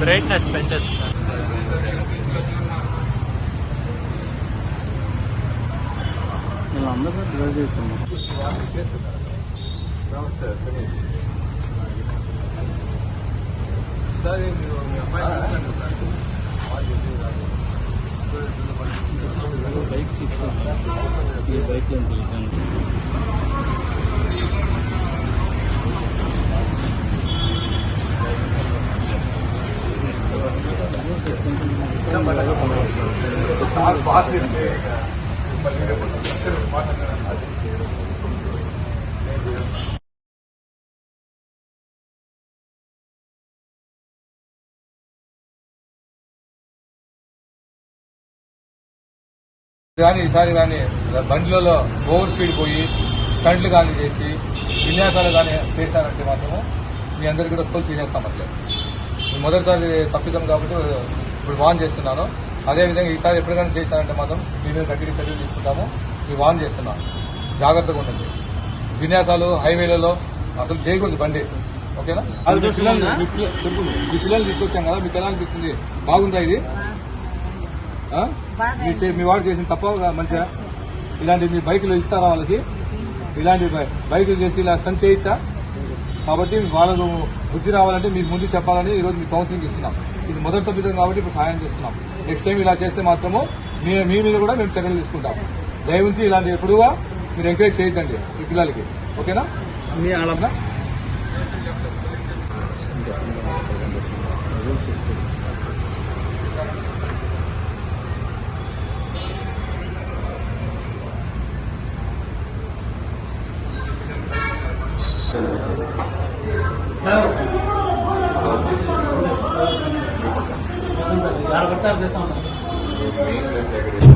Brightness పెంచచ్చు sir నేను అందరూ డ్రైవ్ చేస్తాను బైక్ సీట్ ఈ బైక్ లో కానీ ఈసారి కానీ బండిలలో ఓవర్ స్పీడ్ పోయి స్టంట్లు కానీ చేసి విన్యాసాలు కానీ చేశారంటే మాత్రము మీ అందరికీ కూడా తోలు తీసేస్తాం అట్లే. మొదటిసారి తప్పిదాం కాబట్టి ఇప్పుడు వాన్ చేస్తున్నాను. అదేవిధంగా ఈసారి ఎప్పటికైనా చేశారంటే మాత్రం మీ మీద గట్టిగా చర్యలు తీసుకుంటాము మీ వాన్ చేస్తున్నాను. జాగ్రత్తగా ఉండండి. విన్యాసాలు హైవేలలో అసలు చేయకూడదు బండి. ఓకేనా? అది మీ పిల్లల్ని- మీ పిల్ల- చెప్పు. మీ పిల్లల్ని తీసుకొచ్చాం కదా మీకు ఎలా అనిపిస్తుంది? బాగుందా ఇది? మీ మీ వాడు చేసిన తప్ప మంచిగా? ఇలాంటి మీ బైకులు ఇస్తారా వాళ్ళకి? ఇలాంటి బైకులు చేసి ఇలా స్టంట్ చేయిస్తా. కాబట్టి వాళ్ళకు బుద్ధి రావాలంటే మీకు ముందు చెప్పాలని ఈ రోజు మీకు కౌన్సిలింగ్ ఇస్తున్నాం. ఇది మొదటి తప్పిదం కాబట్టి ఇప్పుడు సహాయం చేస్తున్నాం. నెక్స్ట్ టైం ఇలా చేస్తే మాత్రము మీ మీ మీద కూడా మేము చర్యలు తీసుకుంటాం దయవుంచి ఇలాంటి ఎప్పుడుగా మీరు ఎంకరేజ్ చేయొద్దండి ఈ పిల్లలకి. ఓకేనా? మీ వాళ్ళ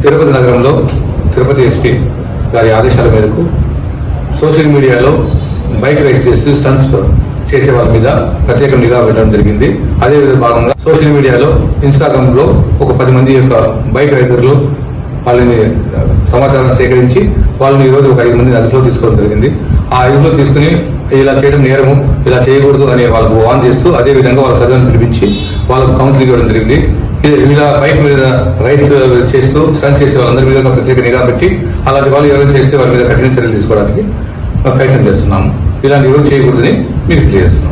తిరుపతి నగరంలో తిరుపతి ఎస్పీ గారి ఆదేశాల మేరకు సోషల్ మీడియాలో బైక్ రైస్ చేస్తూ స్టన్స్ చేసే వారి మీద ప్రత్యేక నిఘా పెట్టడం జరిగింది. అదే విధంగా భాగంగా సోషల్ మీడియాలో ఇన్స్టాగ్రామ్లో ఒక పది మంది యొక్క బైక్ రైడర్లు వాళ్ళని సమాచారం సేకరించి వాళ్ళని ఈరోజు ఒక ఐదు మందిని అదుపులో తీసుకోవడం జరిగింది. ఆ అదుపులో తీసుకుని ఇలా చేయడం నేరము ఇలా చేయకూడదు అనే వాళ్ళకు వాన్ చేస్తూ అదే విధంగా వాళ్ళ తల్లిని పిలిపించి వాళ్ళకు కౌన్సిలింగ్ ఇవ్వడం జరిగింది. ఇలా బైక్ మీద రైస్ చేస్తూ స్టన్ చేసే వాళ్ళందరి మీద ప్రత్యేక నిఘా పెట్టి అలాంటి వాళ్ళు ఎవరైనా చేస్తే వాళ్ళ మీద కఠిన చర్యలు తీసుకోవడానికి ప్రయత్నం చేస్తున్నాము. ఇలాంటి ఎవరు చేయకూడదని మీకు తెలియజేస్తున్నాం